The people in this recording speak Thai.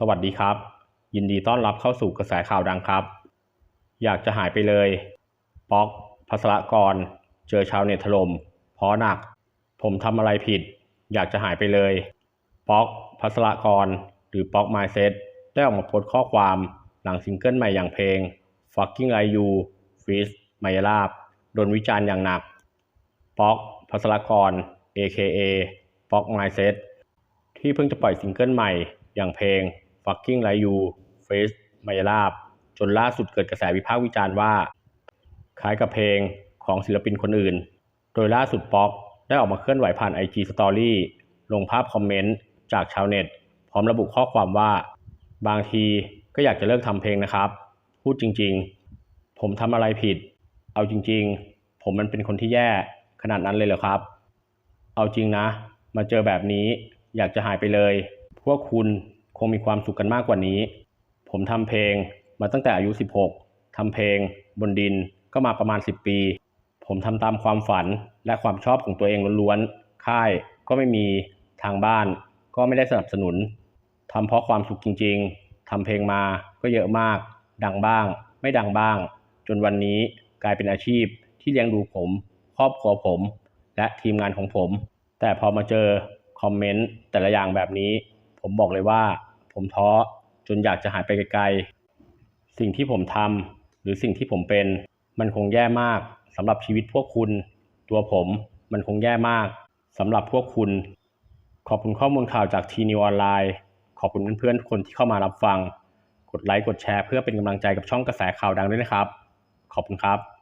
สวัสดีครับ ยินดีต้อนรับเข้าสู่กระแสข่าวดังครับ อยากจะหายไปเลย ป๊อกพัสรกร เจอชาวเน็ตถล่มเพราะหนัก ผมทำอะไรผิด อยากจะหายไปเลย ป๊อกพัสรกร หรือป๊อกไมเซ็ตได้ออกมาโพสต์ข้อความหลังซิงเกิลใหม่อย่างเพลง Fucking Like You Feat มายาลาบโดนวิจารณ์อย่างหนัก ป๊อกพัสรกร AKA ป๊อกไมเซ็ตที่เพิ่งจะปล่อยซิงเกิลใหม่อย่างเพลง Fucking Like You Face มายาลาบ จนล่าสุดเกิดกระแสวิพากษ์วิจารณ์ว่า คล้ายกับเพลงของศิลปินคนอื่น โดยล่าสุดป๊อกได้ออกมาเคลื่อนไหวผ่าน IG Story ลงภาพคอมเมนต์จากชาวเน็ต พร้อมระบุข้อความว่า บางทีก็อยากจะเลิกทำเพลงนะครับ พูดจริงๆ ผมทำอะไรผิด เอาจริงๆ ผมมันเป็นคนที่แย่ขนาดนั้นเลยเหรอครับ เอาจริงนะ มาเจอแบบนี้อยากจะหายไปเลย พวกคุณ คงมีความสุขกันมากกว่านี้ ผมทำเพลงมาตั้งแต่อายุ 16 ทำเพลง บนดินก็มาประมาณ 10 ปี ผมทำตามความฝันและความชอบของตัวเองล้วนๆ ค่ายก็ไม่มี ทางบ้าน ก็ไม่ได้สนับสนุน ทำเพราะความสุขจริง ๆ ทำเพลงมาก็เยอะมาก ดังบ้าง ไม่ดังบ้าง จนวันนี้กลายเป็นอาชีพที่เลี้ยงดูผม ครอบครัวผม และทีมงานของผม แต่พอมาเจอคอมเมนต์แต่ละอย่างแบบนี้ ผมบอกเลยว่า ผมท้อจนอยากจะหายไปไกลๆ สิ่งที่ผมทำหรือสิ่งที่ผมเป็น มันคงแย่มากสำหรับชีวิตพวกคุณ ตัวผมมันคงแย่มากสำหรับพวกคุณ ขอบคุณข้อมูลข่าวจากทีนิวออนไลน์ขอบคุณเพื่อนๆทุกคนที่เข้ามารับฟัง กดไลค์กดแชร์เพื่อเป็นกำลังใจกับช่องกระแสข่าวดังด้วยนะครับ ขอบคุณครับ